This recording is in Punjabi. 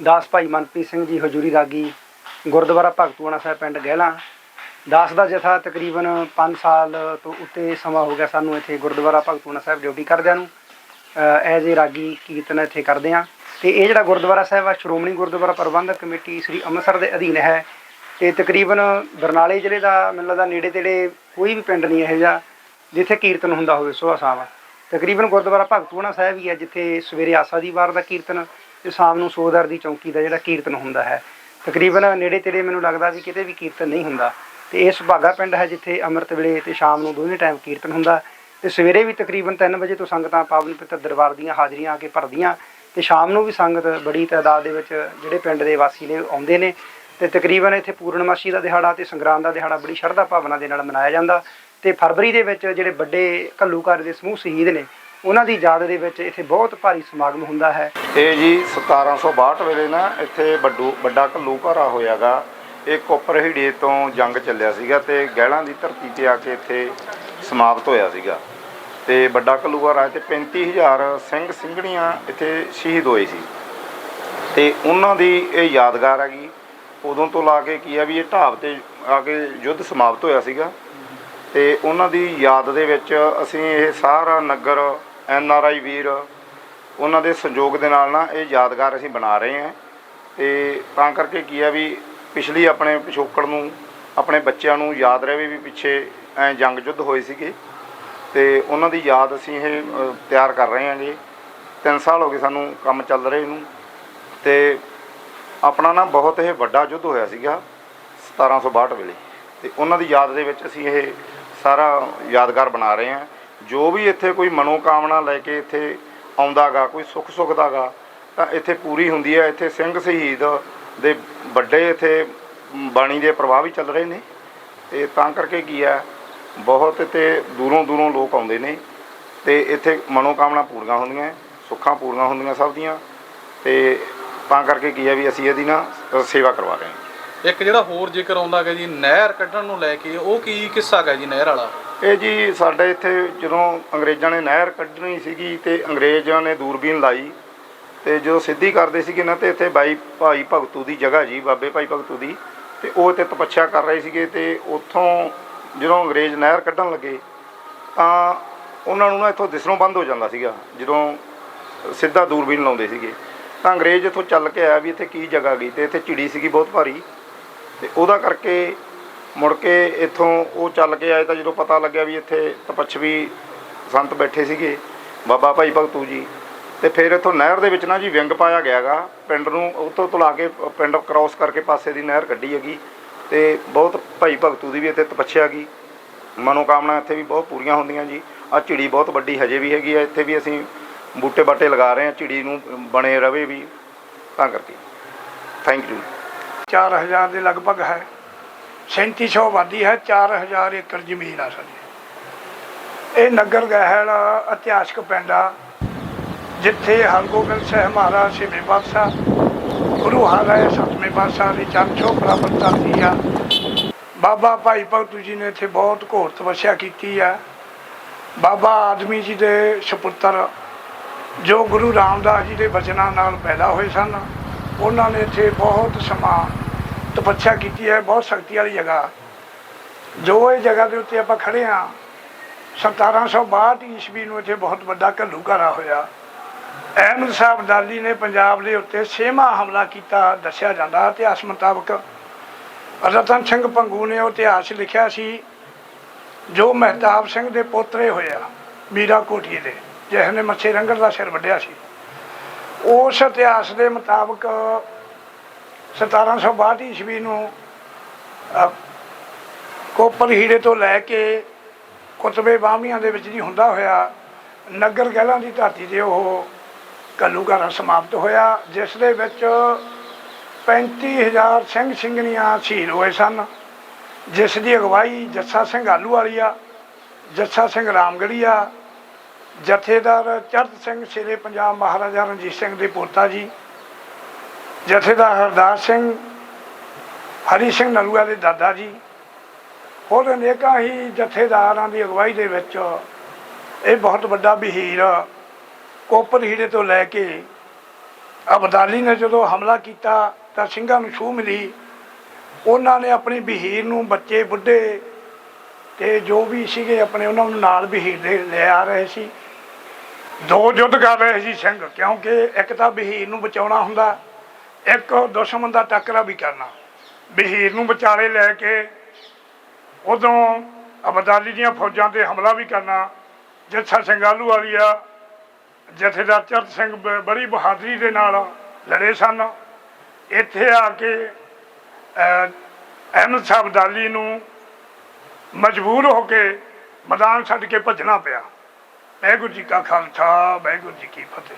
ਦਾਸ ਭਾਈ ਮਨਪ੍ਰੀਤ ਸਿੰਘ ਜੀ ਹਜੂਰੀ ਰਾਗੀ, ਗੁਰਦੁਆਰਾ ਭਗਤੂਆਣਾ ਸਾਹਿਬ ਪਿੰਡ ਗਹਿਲਾ। ਦਾਸ ਦਾ ਜਥਾ ਤਕਰੀਬਨ 5 ਸਾਲ ਤੋਂ ਉੱਤੇ ਸਮਾਂ ਹੋ ਗਿਆ ਸਾਨੂੰ ਇੱਥੇ ਗੁਰਦੁਆਰਾ ਭਗਤੂਆਣਾ ਸਾਹਿਬ ਡਿਊਟੀ ਕਰਦਿਆਂ ਨੂੰ। ਐਜ਼ ਏ ਰਾਗੀ ਕੀਰਤਨ ਇੱਥੇ ਕਰਦੇ ਆ ਤੇ ਇਹ ਜਿਹੜਾ ਗੁਰਦੁਆਰਾ ਸਾਹਿਬ ਆ, ਸ਼੍ਰੋਮਣੀ ਗੁਰਦੁਆਰਾ ਪ੍ਰਬੰਧਕ ਕਮੇਟੀ ਸ੍ਰੀ ਅੰਮ੍ਰਿਤਸਰ ਦੇ ਅਧੀਨ ਹੈ। ਤੇ ਤਕਰੀਬਨ ਬਰਨਾਲੇ ਜ਼ਿਲ੍ਹੇ ਦਾ ਮੈਨੂੰ ਲੱਗਦਾ ਨੇੜੇ ਤੇੜੇ ਕੋਈ ਵੀ ਪਿੰਡ ਨਹੀਂ ਇਹੋ ਜਿਹਾ ਜਿੱਥੇ ਕੀਰਤਨ ਹੁੰਦਾ ਹੋਵੇ ਸੁਬਾਹ ਸ਼ਾਮ ਤਕਰੀਬਨ ਗੁਰਦੁਆਰਾ ਭਗਤੂਆਣਾ ਸਾਹਿਬ ਹੀ ਹੈ, ਜਿੱਥੇ ਸਵੇਰੇ ਆਸਾ ਦੀ ਵਾਰ ਦਾ ਕੀਰਤਨ ਤੇ ਸ਼ਾਮ ਨੂੰ ਸੋਦਰ ਦੀ ਚੌਂਕੀ ਦਾ ਜਿਹੜਾ ਕੀਰਤਨ ਹੁੰਦਾ ਹੈ, ਤਕਰੀਬਨ ਨੇੜੇ ਤੇੜੇ ਮੈਨੂੰ ਲੱਗਦਾ ਵੀ ਕਿਤੇ ਵੀ ਕੀਰਤਨ ਨਹੀਂ ਹੁੰਦਾ। ਤੇ ਇਹ ਸੁਭਾਗਾ ਪਿੰਡ ਹੈ ਜਿੱਥੇ ਅੰਮ੍ਰਿਤ ਵੇਲੇ ਤੇ ਸ਼ਾਮ ਨੂੰ ਦੋਵੇਂ ਟਾਈਮ ਕੀਰਤਨ ਹੁੰਦਾ। ਤੇ ਸਵੇਰੇ ਵੀ ਤਕਰੀਬਨ 3 ਵਜੇ ਤੋਂ ਸੰਗਤਾਂ ਪਾਵਨ ਪਿੱਤਰ ਦਰਬਾਰ ਦੀਆਂ ਹਾਜ਼ਰੀਆਂ ਆ ਕੇ ਭਰਦੀਆਂ। ਤੇ ਸ਼ਾਮ ਨੂੰ ਵੀ ਸੰਗਤ ਬੜੀ ਤਾਦਾਦ ਦੇ ਵਿੱਚ ਜਿਹੜੇ ਪਿੰਡ ਦੇ ਵਾਸੀ ਨੇ ਆਉਂਦੇ ਨੇ। ਤੇ ਤਕਰੀਬਨ ਇੱਥੇ ਪੂਰਨਮਾਸ਼ੀ ਦਾ ਦਿਹਾੜਾ ਤੇ ਸੰਗਰਾਂਦ ਦਾ ਦਿਹਾੜਾ ਬੜੀ ਸ਼ਰਧਾ ਭਾਵਨਾ ਦੇ ਨਾਲ ਮਨਾਇਆ ਜਾਂਦਾ। ਤੇ ਫਰਵਰੀ ਦੇ ਵਿੱਚ ਜਿਹੜੇ ਵੱਡੇ ਘੱਲੂਘਾਰੇ ਦੇ ਸਮੂਹ ਸ਼ਹੀਦ ਨੇ ਉਹਨਾਂ ਦੀ ਯਾਦ ਦੇ ਵਿੱਚ ਇੱਥੇ ਬਹੁਤ ਭਾਰੀ ਸਮਾਗਮ ਹੁੰਦਾ ਹੈ। ਇਹ ਜੀ 1762 ਵੇਲੇ ਨਾ ਇੱਥੇ ਵੱਡੂ ਵੱਡਾ ਘੱਲੂ ਘਾਰਾ ਹੋਇਆਗਾ। ਇਹ ਕੋਪਰਹੀੜੇ ਤੋਂ ਜੰਗ ਚੱਲਿਆ ਸੀਗਾ ਤੇ ਗਹਿਲਾਂ ਦੀ ਧਰਤੀ ਤੇ ਆ ਕੇ ਇੱਥੇ ਸਮਾਪਤ ਹੋਇਆ ਸੀਗਾ। ਤੇ ਵੱਡਾ ਘੱਲੂ ਘਾਰਾ ਤੇ 35000 ਸਿੰਘ ਸਿੰਘਣੀਆਂ ਇੱਥੇ ਸ਼ਹੀਦ ਹੋਏ ਸੀ। ਤੇ ਉਹਨਾਂ ਦੀ ਇਹ ਯਾਦਗਾਰ ਹੈਗੀ, ਉਦੋਂ ਤੋਂ ਲਾ ਕੇ ਕੀ ਆ ਵੀ ਇਹ ਢਾਬ ਤੇ ਆ ਕੇ ਯੁੱਧ ਸਮਾਪਤ ਹੋਇਆ ਸੀਗਾ। ਤੇ ਉਹਨਾਂ ਦੀ ਯਾਦ ਦੇ ਵਿੱਚ ਅਸੀਂ ਇਹ ਸਾਰਾ ਨਗਰ ਐਨ ਆਰ ਆਈ ਵੀਰ, ਉਹਨਾਂ ਦੇ ਸੰਯੋਗ ਦੇ ਨਾਲ ਨਾ ਇਹ ਯਾਦਗਾਰ ਅਸੀਂ ਬਣਾ ਰਹੇ ਹਾਂ। ਤੇ ਤਾਂ ਕਰਕੇ ਕੀ ਆ ਵੀ ਪਿਛਲੀ ਆਪਣੇ ਪਿਛੋਕੜ ਨੂੰ, ਆਪਣੇ ਬੱਚਿਆਂ ਨੂੰ ਯਾਦ ਰਹੇ ਵੀ ਪਿੱਛੇ ਐ ਜੰਗ ਯੁੱਧ ਹੋਏ ਸੀਗੇ। ਤੇ ਉਹਨਾਂ ਦੀ ਯਾਦ ਅਸੀਂ ਇਹ ਤਿਆਰ ਕਰ ਰਹੇ ਹਾਂ ਜੀ 3 ਸਾਲ ਹੋ ਗਏ ਸਾਨੂੰ ਕੰਮ ਚੱਲ ਰਹੇ ਇਹਨੂੰ ਤੇ ਆਪਣਾ ਨਾ ਬਹੁਤ ਇਹ ਵੱਡਾ ਯੁੱਧ ਹੋਇਆ ਸੀਗਾ 1762 ਵੇਲੇ। ਤੇ ਉਹਨਾਂ ਦੀ ਯਾਦ ਦੇ ਵਿੱਚ ਅਸੀਂ ਇਹ ਸਾਰਾ ਯਾਦਗਾਰ ਬਣਾ ਰਹੇ ਹਾਂ। ਜੋ ਵੀ ਇੱਥੇ ਕੋਈ ਮਨੋਕਾਮਨਾ ਲੈ ਕੇ ਇੱਥੇ ਆਉਂਦਾਗਾ, ਕੋਈ ਸੁੱਖ ਸੁੱਖ ਦਾਗਾ ਤਾਂ ਇੱਥੇ ਪੂਰੀ ਹੁੰਦੀ ਹੈ। ਇੱਥੇ ਸਿੰਘ ਸ਼ਹੀਦ ਦੇ ਵੱਡੇ ਇੱਥੇ ਬਾਣੀ ਦੇ ਪ੍ਰਵਾਹ ਵੀ ਚੱਲ ਰਹੇ ਨੇ। ਤੇ ਤਾਂ ਕਰਕੇ ਕੀ ਹੈ, ਬਹੁਤ ਇੱਥੇ ਦੂਰੋਂ ਦੂਰੋਂ ਲੋਕ ਆਉਂਦੇ ਨੇ ਤੇ ਇੱਥੇ ਮਨੋਕਾਮਨਾ ਪੂਰੀਆਂ ਹੁੰਦੀਆਂ, ਸੁੱਖਾਂ ਪੂਰੀਆਂ ਹੁੰਦੀਆਂ ਸਭ ਦੀਆਂ। ਤੇ ਤਾਂ ਕਰਕੇ ਕੀ ਹੈ ਵੀ ਅਸੀਂ ਇਹਦੀ ਨਾ ਸੇਵਾ ਕਰਵਾ ਰਹੇ ਹਾਂ। ਇੱਕ ਜਿਹੜਾ ਹੋਰ ਜ਼ਿਕਰ ਆਉਂਦਾ ਹੈ ਜੀ, ਨਹਿਰ ਕੱਢਣ ਨੂੰ ਲੈ ਕੇ, ਉਹ ਕੀ ਕਿੱਸਾ ਹੈ ਜੀ ਨਹਿਰ ਵਾਲਾ? ਇਹ ਜੀ ਸਾਡੇ ਇੱਥੇ ਜਦੋਂ ਅੰਗਰੇਜ਼ਾਂ ਨੇ ਨਹਿਰ ਕੱਢਣੀ ਸੀਗੀ ਤੇ ਅੰਗਰੇਜ਼ਾਂ ਨੇ ਦੂਰਬੀਨ ਲਾਈ ਤੇ ਜਦੋਂ ਸਿੱਧੀ ਕਰਦੇ ਸੀਗੇ ਨਾ ਤੇ ਇੱਥੇ ਬਾਈ ਭਾਈ ਭਗਤੂ ਦੀ ਜਗ੍ਹਾ ਜੀ, ਬਾਬੇ ਭਾਈ ਭਗਤੂ ਦੀ ਤੇ ਉਹ ਇੱਥੇ ਤਪੱਛਿਆ ਕਰ ਰਹੇ ਸੀਗੇ ਤੇ ਉੱਥੋਂ ਜਦੋਂ ਅੰਗਰੇਜ਼ ਨਹਿਰ ਕੱਢਣ ਲੱਗੇ ਤਾਂ ਉਹਨਾਂ ਨੂੰ ਨਾ ਇੱਥੋਂ ਦਿਸਣੋਂ ਬੰਦ ਹੋ ਜਾਂਦਾ ਸੀਗਾ, ਜਦੋਂ ਸਿੱਧਾ ਦੂਰਬੀਨ ਲਾਉਂਦੇ ਸੀਗੇ। ਤਾਂ ਅੰਗਰੇਜ਼ ਇੱਥੋਂ ਚੱਲ ਕੇ ਆਇਆ ਵੀ ਇੱਥੇ ਕੀ ਜਗ੍ਹਾ ਗਈ ਤੇ ਇੱਥੇ ਝਿੜੀ ਸੀਗੀ ਬਹੁਤ ਭਾਰੀ ਤੇ ਉਹਦਾ ਕਰਕੇ ਮੁੜ ਕੇ ਇੱਥੋਂ ਉਹ ਚੱਲ ਕੇ ਆਏ ਤਾਂ ਜਦੋਂ ਪਤਾ ਲੱਗਿਆ ਵੀ ਇੱਥੇ ਤਪੱਛਵੀ ਸੰਤ ਬੈਠੇ ਸੀਗੇ, ਬਾਬਾ ਭਾਈ ਭਗਤੂ ਜੀ। ਤੇ ਫਿਰ ਇੱਥੋਂ ਨਹਿਰ ਦੇ ਵਿੱਚ ਨਾ ਜੀ ਵਿੰਗ ਪਾਇਆ ਗਿਆਗਾ। ਪਿੰਡ ਨੂੰ ਉੱਥੋਂ ਤੋਂ ਕੇ ਪਿੰਡ ਕ੍ਰਾਸ ਕਰਕੇ ਪਾਸੇ ਦੀ ਨਹਿਰ ਕੱਢੀ ਹੈਗੀ। ਤੇ ਬਹੁਤ ਭਾਈ ਭਗਤੂ ਦੀ ਵੀ ਇੱਥੇ ਤਪੱਛਿਆ ਗਈ ਮਨੋਕਾਮਨਾ ਇੱਥੇ ਵੀ ਬਹੁਤ ਪੂਰੀਆਂ ਹੁੰਦੀਆਂ ਜੀ। ਆ ਝਿੜੀ ਬਹੁਤ ਵੱਡੀ ਹਜੇ ਵੀ ਹੈਗੀ ਆ। ਇੱਥੇ ਵੀ ਅਸੀਂ ਬੂਟੇ ਬਾਟੇ ਲਗਾ ਰਹੇ ਹਾਂ, ਝਿੜੀ ਨੂੰ ਬਣੇ ਰਵੇ ਵੀ। ਤਾਂ ਕਰਕੇ। ਥੈਂਕ ਯੂ 4000 ਦੇ ਲਗਭਗ ਹੈ। 3700 ਆਬਾਦੀ ਹੈ 4000 ਏਕੜ ਜ਼ਮੀਨ ਆ ਸਾਡੀ। ਇਹ ਨਗਰ ਗਹਿਲ ਇਤਿਹਾਸਕ ਪਿੰਡ ਆ, ਜਿੱਥੇ ਹਰਗੋਬਿੰਦ ਸਾਹਿਬ ਮਹਾਰਾਜ ਛੇਵੇਂ ਪਾਤਸ਼ਾਹ, ਗੁਰੂ ਹਰਿ ਸਤਵੇਂ ਪਾਤਸ਼ਾਹ ਦੀ ਚਰਨ ਛੋਹ ਪ੍ਰਾਪਤ ਕਰਦੀ ਆ। ਬਾਬਾ ਭਾਈ ਭਗਤੂ ਜੀ ਨੇ ਇੱਥੇ ਬਹੁਤ ਘੋਰ ਤਪੱਸਿਆ ਕੀਤੀ ਆ। ਬਾਬਾ ਆਦਮੀ ਜੀ ਦੇ ਸੁਪੁੱਤਰ, ਜੋ ਗੁਰੂ ਰਾਮਦਾਸ ਜੀ ਦੇ ਬਚਨਾਂ ਨਾਲ ਪੈਦਾ ਹੋਏ ਸਨ, ਉਹਨਾਂ ਨੇ ਇੱਥੇ ਬਹੁਤ ਸਮਾਂ ਤਪੱਸਿਆ ਕੀਤੀ ਹੈ, ਬਹੁਤ ਸ਼ਕਤੀ ਵਾਲੀ ਜਗ੍ਹਾ। ਜੋ ਇਹ ਜਗ੍ਹਾ ਦੇ ਉੱਤੇ ਆਪਾਂ ਖੜੇ ਹਾਂ 1762 ਈਸਵੀ ਨੂੰ ਇੱਥੇ ਬਹੁਤ ਵੱਡਾ ਘੱਲੂ ਘਾਰਾ ਹੋਇਆ। ਅਹਿਮਦ ਸਾਹਿਬ ਅਬਦਾਲੀ ਨੇ ਪੰਜਾਬ ਦੇ ਉੱਤੇ ਛੇਵਾਂ ਹਮਲਾ ਕੀਤਾ, ਦੱਸਿਆ ਜਾਂਦਾ। ਇਤਿਹਾਸ ਮੁਤਾਬਕ ਰਤਨ ਸਿੰਘ ਪੰਗੂ ਨੇ ਉਹ ਇਤਿਹਾਸ ਲਿਖਿਆ ਸੀ, ਜੋ ਮਹਿਤਾਬ ਸਿੰਘ ਦੇ ਪੋਤਰੇ ਹੋਇਆ, ਮੀਰਾ ਕੋਟੀਏ ਦੇ ਜਿਹਨੇ ਮੱਛੇ ਰੰਗੜ ਦਾ ਸਿਰ ਵੱਢਿਆ ਸੀ। ਉਸ ਇਤਿਹਾਸ ਦੇ ਮੁਤਾਬਕ 1762 ਈਸਵੀ ਨੂੰ ਅ, ਕੋਪਰ ਹੀੜੇ ਤੋਂ ਲੈ ਕੇ ਕੁਤਬੇ ਬਾਹਮੀਆਂ ਦੇ ਵਿੱਚ ਜੀ ਹੁੰਦਾ ਹੋਇਆ ਨਗਰ ਗਹਿਲਾਂ ਦੀ ਧਰਤੀ ਤੇ ਉਹ ਘੱਲੂਘਾਰਾ ਸਮਾਪਤ ਹੋਇਆ ਜਿਸ ਦੇ ਵਿੱਚ 35000 ਸਿੰਘ ਸਿੰਘਣੀਆਂ ਸ਼ਹੀਦ ਹੋਏ ਸਨ ਜਿਸ ਦੀ ਅਗਵਾਈ ਜੱਸਾ ਸਿੰਘ ਆਲੂ ਵਾਲੀ ਆ ਜੱਸਾ ਸਿੰਘ ਰਾਮਗੜੀਆ ਜਥੇਦਾਰ ਚੜਤ ਸਿੰਘ ਸਿਰੇ ਪੰਜਾਬ ਮਹਾਰਾਜਾ ਰਣਜੀਤ ਸਿੰਘ ਦੇ ਪੋਤਾ ਜੀ ਜਥੇਦਾਰ ਹਰਦਾਸ ਸਿੰਘ, ਹਰੀ ਸਿੰਘ ਨਲੂਆ ਦੇ ਦਾਦਾ ਜੀ ਹੋਰ ਅਨੇਕਾਂ ਹੀ ਜਥੇਦਾਰਾਂ ਦੀ ਅਗਵਾਈ ਦੇ ਵਿੱਚ ਇਹ ਬਹੁਤ ਵੱਡਾ ਬਹੀਰ ਕੋਪਰ ਹੀੜੇ ਤੋਂ ਲੈ ਕੇ ਅਬਦਾਲੀ ਨੇ ਜਦੋਂ ਹਮਲਾ ਕੀਤਾ ਤਾਂ ਸਿੰਘਾਂ ਨੂੰ ਛੂਹ ਮਿਲੀ। ਉਹਨਾਂ ਨੇ ਆਪਣੀ ਬਹੀਰ ਨੂੰ ਬੱਚੇ, ਬੁੱਢੇ ਤੇ ਜੋ ਵੀ ਸੀਗੇ ਆਪਣੇ ਉਹਨਾਂ ਨੂੰ ਨਾਲ ਬਹੀਰ ਦੇ ਲੈ ਆ ਰਹੇ ਸੀ। ਦੋ ਯੁੱਧ ਕਰ ਰਹੇ ਸੀ ਸਿੰਘ, ਕਿਉਂਕਿ ਇੱਕ ਤਾਂ ਬਹੀਰ ਨੂੰ ਬਚਾਉਣਾ ਹੁੰਦਾ ਇੱਕ ਦੁਸ਼ਮਣ ਦਾ ਟੱਕਰਾ ਵੀ ਕਰਨਾ। ਬਹੀਰ ਨੂੰ ਵਿਚਾਲੇ ਲੈ ਕੇ ਉਦੋਂ ਅਬਦਾਲੀ ਦੀਆਂ ਫੌਜਾਂ ਤੇ ਹਮਲਾ ਵੀ ਕਰਨਾ। ਜੱਥਾ ਸਿੰਘਾਲੂ ਵਾਲੀਆ ਜਥੇਦਾਰ ਚਰਤ ਸਿੰਘ ਬ- ਬੜੀ ਬਹਾਦਰੀ ਦੇ ਨਾਲ ਲੜੇ ਸਨ। ਇੱਥੇ ਆ ਕੇ ਅਹ, ਅਹਿਮਦ ਸਾਹਿਬ ਅਬਦਾਲੀ ਨੂੰ ਮਜਬੂਰ ਹੋ ਕੇ ਮੈਦਾਨ ਛੱਡ ਕੇ ਭੱਜਣਾ ਪਿਆ। ਵਾਹਿਗੁਰੂ ਜੀ ਕਾ ਖਾਲਸਾ ਵਾਹਿਗੁਰੂ ਜੀ ਕੀ ਫਤਿਹ।